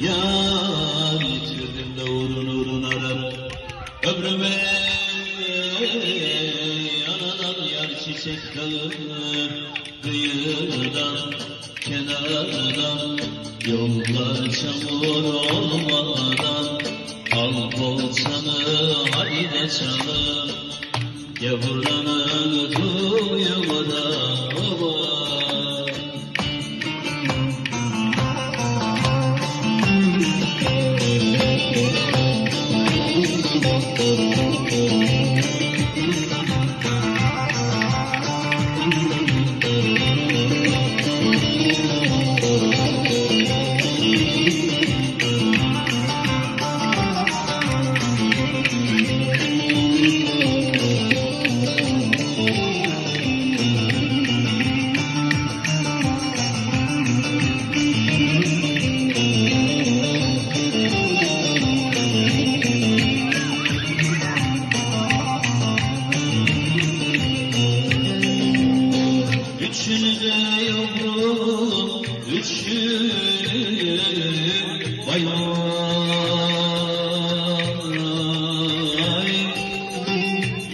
Yar yitirdim de uğrun uğrun arar. Ömrüme yanadan yar çiçek kalır. Kıyıdan kenardan Yollar çamur olmadan Al bolçanı haydi çalım Yavrulanın duyamadan üçünü vay vay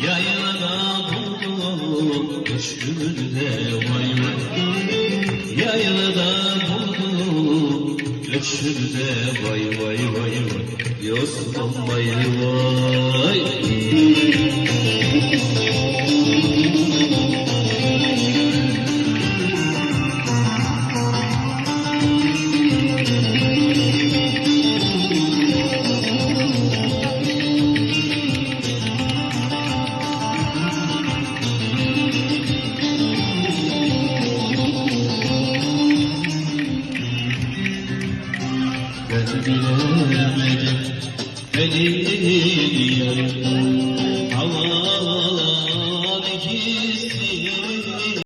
Yaylada buldum, üçünü de vay vay Yaylada buldum, de vay vay vay vay Yostum vay vay Ben bilemedim benim